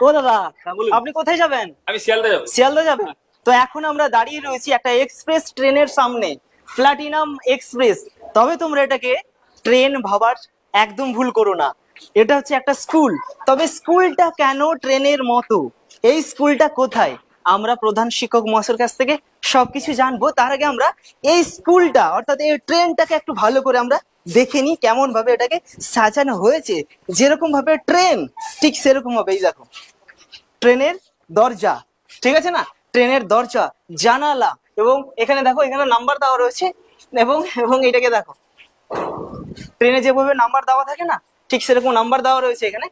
ও দাদা হ্যাঁ, আপনি কোথায় যাবেন? আমি শিয়ালদা যাব। শিয়ালদা যাবেন? তো এখন আমরা দাঁড়িয়ে রয়েছি একটা এক্সপ্রেস ট্রেনের সামনে প্লাটিনাম এক্সপ্রেস তবে তোমরা এটাকে ট্রেন ভাবার একদম ভুল করো না। এটা হচ্ছে একটা স্কুল। তবে স্কুলটা কেন ট্রেনের মতো? এই স্কুলটা কোথায়? আমরা প্রধান শিক্ষক মহাশয়ের কাছ থেকে সবকিছু জানব। তার আগে আমরা এই স্কুলটা অর্থাৎ এই ট্রেনটাকে একটু ভালো করে আমরা দেখে নিই কেমন ভাবে এটাকে সাজানো হয়েছে। যেরকম ভাবে ট্রেন, ঠিক সেরকম ভাবে এই দেখো। ট্রেনের দরজা, ঠিক আছে না? ট্রেনের দরজা, জানালা এবং এখানে দেখো, এখানে নাম্বার দেওয়া রয়েছে এবং এবং এটাকে দেখো। ট্রেনে যেভাবে নাম্বার দেওয়া থাকে না, ঠিক সেরকম নাম্বার দেওয়া রয়েছে এখানে।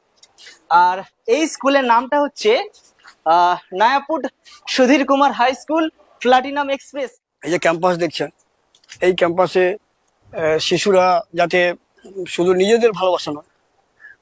আর এই স্কুলের নামটা হচ্ছে Nayaput Sudhir Kumar high school, platinum express. এই যে ক্যাম্পাস দেখছেন এই ক্যাম্পাসে শিশুরা যাতে শুধু নিজেদের ভালোবাসা নয়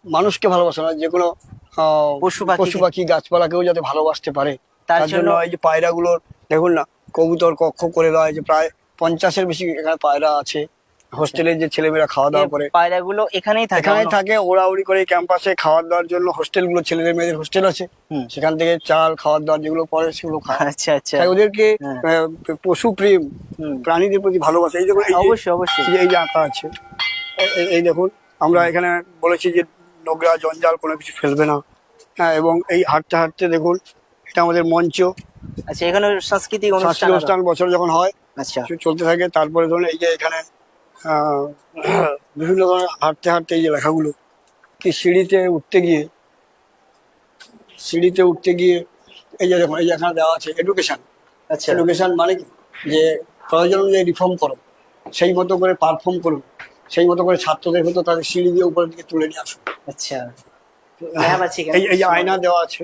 মানুষকে ভালোবাসা নয় যে কোনো আহ, পশু পশু পাখি গাছপালাকেও যাতে ভালোবাসতে পারে। তার জন্য- এই যে পায়রাগুলোর দেখুন না কবুতর কক্ষ করে দেওয়া যে প্রায় পঞ্চাশের বেশি এখানে পায়রা আছে। হোস্টেলে যে ছেলেমেয়েরা খাওয়া দাওয়া করে পায়রাগুলো এখানেই থাকে এখানে অন্য- থাকে ওড়াউড়ি করে ক্যাম্পাসে খাওয়া দাওয়ার জন্য হোস্টেলগুলো ছেলেদের মেয়েদের হোস্টেল আছে। সেখান থেকে চাল খাওয়ার দাওয়ার যেগুলো পরে সেগুলো খায়। আচ্ছা আচ্ছা। ওদেরকে হ্যাঁ। পশু প্রেম প্রাণীদের প্রতি ভালোবাসা এই দেখুন অবশ্যই অবশ্যই। এই যে- আঁকা আছে এই দেখুন আমরা এখানে বলেছি যে নোংরা জঞ্জাল কোনো কিছু ফেলবে না। হ্যাঁ এবং এই হাঁটতে হাঁটতে দেখুন এটা আমাদের মঞ্চ। আচ্ছা এখানে সাংস্কৃতিক অনুষ্ঠান অনুষ্ঠান বছর যখন হয় আচ্ছা। চলতে থাকে তারপরে ধরুন এই যে এখানে বিভিন্ন ধরনের হাঁটতে হাঁটতে এই যে লেখাগুলো কি সিঁড়িতে উঠতে গিয়ে সিঁড়িতে উঠতে গিয়ে এই যে দেখুন এই যে এখানে দেওয়া আছে এডুকেশন আচ্ছা। এডুকেশন মানে কি? যে প্রয়োজন অনুযায়ী রিফর্ম করো সেই মতো করে পারফর্ম করুন সেই মতো করে ছাত্রদের হতো তাদের সিঁড়ি দিয়ে উপরের দিকে তুলে নিয়ে আসুন আচ্ছা। এই এই যে আয়না দেওয়া আছে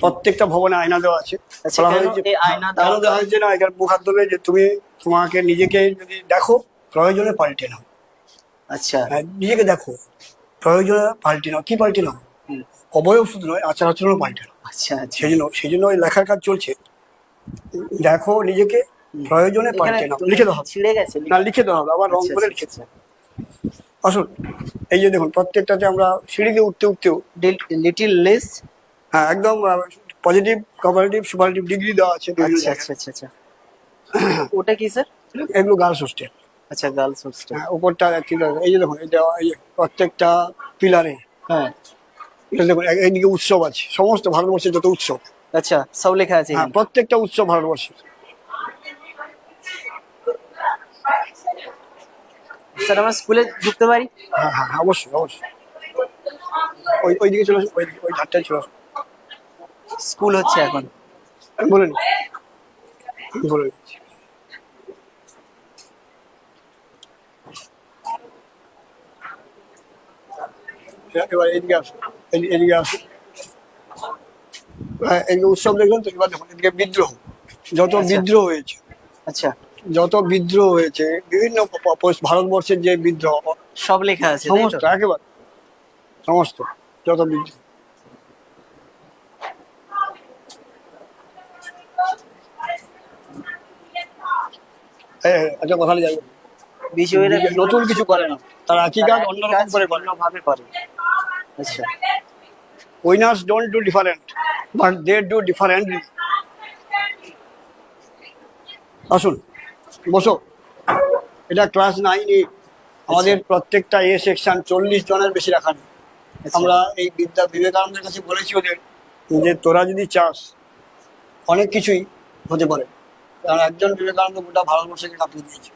প্রত্যেকটা ভবনে আয়না দেওয়া আছে। আচ্ছা, বলা আয়না দেওয়া হয়েছে না এখানে দেবে যে তুমি তোমাকে নিজেকে যদি দেখো প্রয়োজনে পাল্টে নাও। আচ্ছা। হ্যাঁ, নিজেকে দেখো প্রয়োজনে পাল্টে নাও। কি পাল্টে নাও। অবয়ব শুধু নয় আচার আচরণও পাল্টে নাও। আচ্ছা আচ্ছা। সেই জন্য সেই জন্য ওই লেখার কাজ চলছে। দেখো নিজেকে প্রয়োজনে পাল্টে নাও। লিখে দাও। ছিঁড়ে গেছে না লিখে দেওয়া হবে আবার রং আচ্ছা, করে আচ্ছা, লিখে দেওয়া আসুন এই যে দেখুন প্রত্যেকটাতে আমরা সিঁড়িতে উঠতে উঠতেও লিটিল লেস হ্যাঁ একদম পজিটিভ কপারেটিভ সুপারেটিভ ডিগ্রি দেওয়া আছে। আচ্ছা আচ্ছা আচ্ছা আচ্ছা। ওটা কি স্যার এগুলো গার্লস হোস্টেল। আচ্ছা গার্লস হোস্টেল হ্যাঁ উপরটা ঠিক আছে। এই যে দেখুন যে প্রত্যেকটা পিলারে হ্যাঁ। দেখুন এইদিকে উৎসব আছে। সমস্ত ভারতবর্ষের যত উৎসব। আচ্ছা সব লেখা আছে হ্যাঁ প্রত্যেকটা উৎসব ভারতবর্ষের। স্যার আমরা স্কুলে ঢুকতে পারি? হ্যাঁ হ্যাঁ হ্যাঁ, অবশ্যই অবশ্যই। ওই ওইদিকে চলে আসুন ওই ওই ধারটায় চলে আসুন। স্কুল হচ্ছে এখন। আমি বলে নিচ্ছি আমি বলে নিচ্ছি এবার এদিকে আসুন এদি- এদিকে আসুন হ্যাঁ এদিকে উৎসব দেখলেন তো এবার দেখুন এদিকে বিদ্রোহ। যত আচ্ছা। বিদ্রোহ হয়েছে আচ্ছা। যত বিদ্রোহ হয়েছে বিভিন্ন ভারতবর্ষের যে বিদ্রোহ সব লেখা আছে সমস্ত একেবারে সমস্ত যত বিদ্রোহ। হ্যাঁ, হ্যাঁ, একটা কথা যাবে বিজয়ীরা নতুন কিছু করে না। তারা কাজ অন্যরকম করে করে। অন্যভাবে করে। আচ্ছা। Winners don't do different but they do different আসুন বসো। এটা ক্লাস নাইন আমাদের প্রত্যেকটা এ সেকশন চল্লিশ জনের বেশি রাখা নেই। আচ্ছা। আমরা এই বিদ্যা বিবেকানন্দের কাছে বলেছি ওদের যে তোরা যদি চাস অনেক কিছুই হতে পারে। কারণ একজন বিবেকানন্দ গোটা ভারতবর্ষকে কাঁপিয়ে দিয়েছে।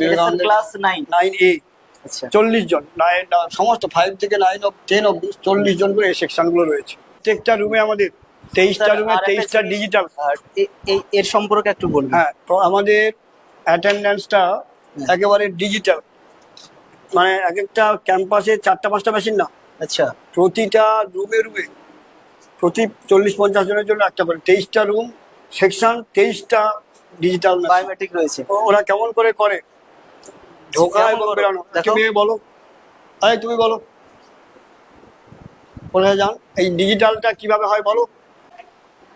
Vivekananda class nine nine A আচ্ছা চল্লিশ জন নাইন সমস্ত ফাইভ থেকে নাইন অব টেন অব্দি চল্লিশ জন করে এই সেকশনগুলো রয়েছে। প্রত্যেকটা রুমে আমাদের তেইশটা রুমে তেইশটা ডিজিটাল এর সম্পর্কে একটু বলুন। হ্যাঁ তো আমাদের অ্যাটেন্ডেন্সটা একেবারে ডিজিটাল মানে এক একটা ক্যাম্পাসে চারটা পাঁচটা মেশিন না। আচ্ছা। প্রতিটা রুমে রুমে প্রতি চল্লিশ পঞ্চাশ জনের জন্য একটা করে। তেইশটা রুম সেকশন তেইশটা ডিজিটাল বায়োমেট্রিক রয়েছে। ওরা কেমন করে করে? ঢোকা এবং বেরোনো। তুমি বলো। আরে তুমি বলো। কোথায় যান? এই ডিজিটালটা কীভাবে হয় বলো?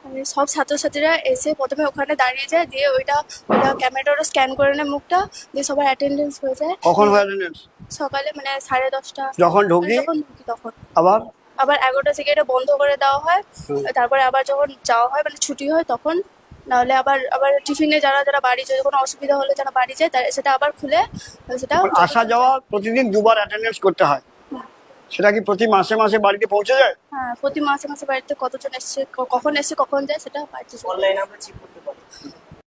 মানে সব ছাত্রছাত্রীরা এসে প্রথমে ওখানে দাঁড়িয়ে যায় দিয়ে ওইটা ওইটা ক্যামেরাটা স্ক্যান করে নেয় মুখটা দিয়ে সবার অ্যাটেন্ডেন্স হয়ে যায়। কখন হয় অ্যাটেন্ডেন্স সকালে মানে সাড়ে দশটা। যখন ঢুকি? যখন ঢুকি তখন। আবার? আবার এগারোটা থেকে এটা বন্ধ করে দেওয়া হয়। তারপরে আবার যখন যাওয়া হয় মানে ছুটি হয় তখন নাহলে আবার আবার টিফিনে যারা যারা বাড়ি যায় কোনো অসুবিধা হলে যারা বাড়ি যায় তারা সেটা আবার খুলে সেটা আসা যাওয়া প্রতিদিন দুবার অ্যাটেন্ডেন্স করতে হয়। সেটা কি প্রতি মাসে মাসে বাড়িতে পৌঁছে যায়? হ্যাঁ প্রতি মাসে মাসে বাড়িতে কতজন এসছে কখন এসছে কখন যায় সেটা বাড়িতে অনলাইনে আমরা চেক করতে পারি।